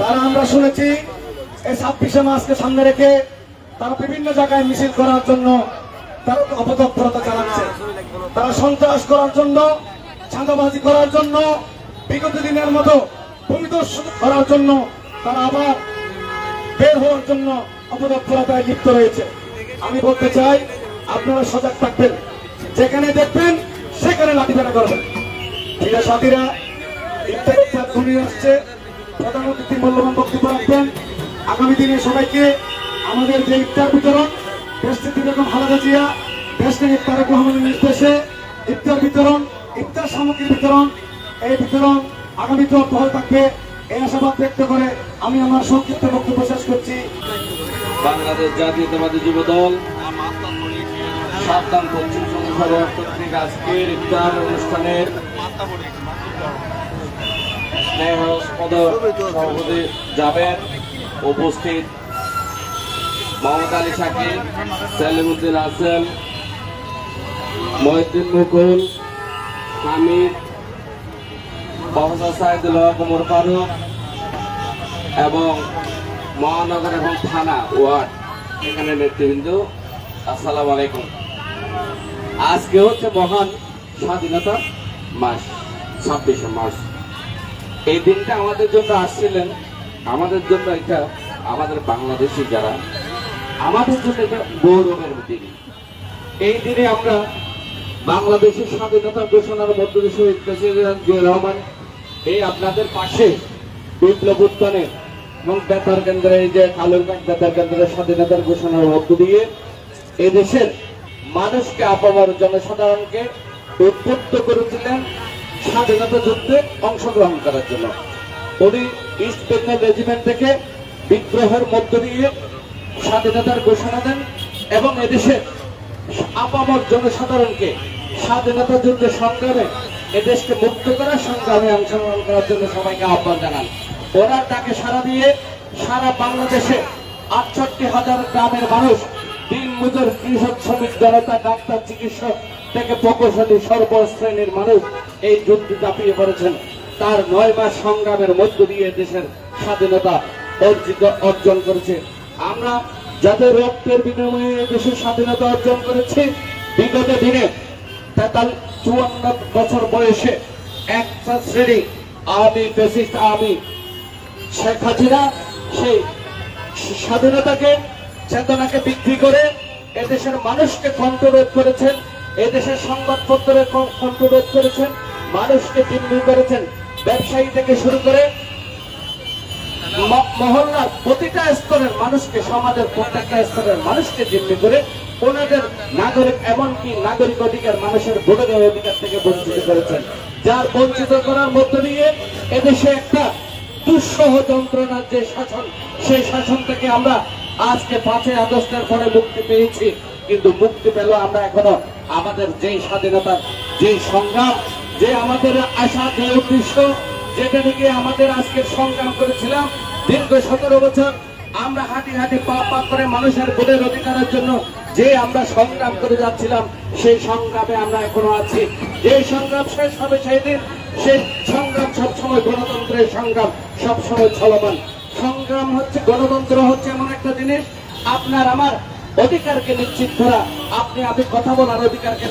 তারা আমরা শুনেছি, এই ছাব্বিশে মাসকে সামনে রেখে তারা বিভিন্ন জায়গায় মিছিল করার জন্য তারা অপতৎপরতা চালাচ্ছে। তারা সন্ত্রাস করার জন্য, চাঁদাবাজি করার জন্য, বিগত দিনের মতো ভূমিদস্যু করার জন্য তারা আবার বের হওয়ার জন্য অপতৎপরতায় লিপ্ত রয়েছে। আমি বলতে চাই, আপনারা সজাগ থাকবেন। যেখানে দেখবেন, সেখানে লাঠিপেটা করবেন। ঠিক আছে সাথীরা, ইফতার আসছে। প্রধান মূল্যবান বক্তব্য রাখবেন। আগামী দিনে সবাইকে আমাদের যে ইফতার বিতরণ দেশটিতে বেগম খালেদা জিয়া দেশটির ইফতারেক রহমানের নির্দেশে ইফতার বিতরণ, ইফতার সামগ্রী বিতরণ, এই বিতরণ আগামীতে অব্যাহত থাকবে। এই আশাবাদ ব্যক্ত করে আমি আমার সংক্ষিপ্ত বক্তব্য শেষ করছি। বাংলাদেশ জাতীয়তাবাদী যুব দল সাবধান পশ্চিম সংসদের আজকের ইফতার অনুষ্ঠানের যাবেন উপস্থিত মোহাম্মদ আলী শাকির সেলিমুদ্দিন মুকুল, হামিদ ফারুক এবং মহানগর এবং থানা ওয়ার্ড, এখানে নেতৃবৃন্দ, আসসালামু আলাইকুম। আজকে হচ্ছে মহান স্বাধীনতা মাস, ছাব্বিশে মার্চ। এই দিনটা আমাদের জন্য আসছিলেন, আমাদের জন্য এটা আমাদের বাংলাদেশি যারা, আমাদের জন্য এটা গৌরবের দিন। এই দিনে আমরা বাংলাদেশের স্বাধীনতা ঘোষণার মধ্য দিয়ে শহীদ প্রেসিডেন্ট রহমান, এই আপনাদের পাশে বিপ্লব উত্থানে এবং বেতার কেন্দ্রে, এই যে কালুরবাগ বেতার কেন্দ্রের স্বাধীনতার ঘোষণার মধ্য দিয়ে এদেশের মানুষকে, আপামার জনসাধারণকে উদ্বুদ্ধ করেছিলেন স্বাধীনতা যুদ্ধে অংশগ্রহণ করার জন্য। উনি ইস্ট বেঙ্গল রেজিমেন্ট থেকে বিদ্রোহের মধ্য দিয়ে স্বাধীনতার ঘোষণা দেন এবং এদেশের আপামর জনসাধারণকে স্বাধীনতা যুদ্ধের সংগ্রামে এদেশকে মুক্ত করার সংগ্রামে অংশগ্রহণ করার জন্য সবাইকে আহ্বান জানান। ওনার তাকে সারা দিয়ে সারা বাংলাদেশে আটষট্টি হাজার গ্রামের মানুষ দিন মজুর কৃষক শ্রমিক, জনতা, ডাক্তার, চিকিৎসক থেকে প্রকৌশলী সর্বশ্রেণীর মানুষ এই যুদ্ধ চাপিয়ে পড়েছেন তার নয় মাস সংগ্রামের মধ্য দিয়ে দেশের স্বাধীনতা অর্জিত অর্জন করেছে। আমরা যাদের রক্তের বিনিময়ে দেশের স্বাধীনতা অর্জন করেছি, বিগত দিনে তেতাল চুয়ান্ন বছর বয়সে একটা শ্রেণি আমি ফেসিস্ট আমি শেখ হাসিনা সেই স্বাধীনতাকে, চেতনাকে বিক্রি করে এদেশের মানুষকে কণ্ঠরোধ করেছেন। এদেশের সংবাদপত্রের কণ্ঠরোধ করেছেন, মানুষকে চিহ্নিত করেছেন, ব্যবসায়ী থেকে শুরু করে মহল্লার প্রতিটা স্তরের মানুষকে, সমাজের প্রত্যেকটা স্তরের মানুষকে জিম্মি করে ওনাদের নাগরিক, এমনকি নাগরিক অধিকার, মানুষের ভোটের অধিকার থেকে বঞ্চিত করেছেন। যার বঞ্চিত করার মধ্য দিয়ে এদেশে একটা দুঃসহ যন্ত্রণার যে শাসন, সেই শাসন থেকে আমরা আজকে পাঁচই আগস্টের পরে মুক্তি পেয়েছি। কিন্তু মুক্তি পেল আমরা এখনও আমাদের যেই স্বাধীনতার যেই সংগ্রাম, যে আমাদের আশা, যে উদ্দেশ্য, যেটা থেকে আমাদের আজকের সংগ্রাম করেছিলাম, দীর্ঘ সতেরো বছর আমরা হাঁটি হাঁটি পা পা করে মানুষের ভোটের অধিকারের জন্য যে আমরা সংগ্রাম করে যাচ্ছিলাম, সেই সংগ্রামে আমরা এখনও আছি। যে সংগ্রাম শেষ হবে সেই দিন সেই সংগ্রাম সবসময় গণতন্ত্রের সংগ্রাম, সবসময় চলমান। সংগ্রাম হচ্ছে, গণতন্ত্র হচ্ছে এমন একটা জিনিস, আপনার, আমার অধিকারকে নিশ্চিত করা। আপনি আমি কথা বলার অধিকারকে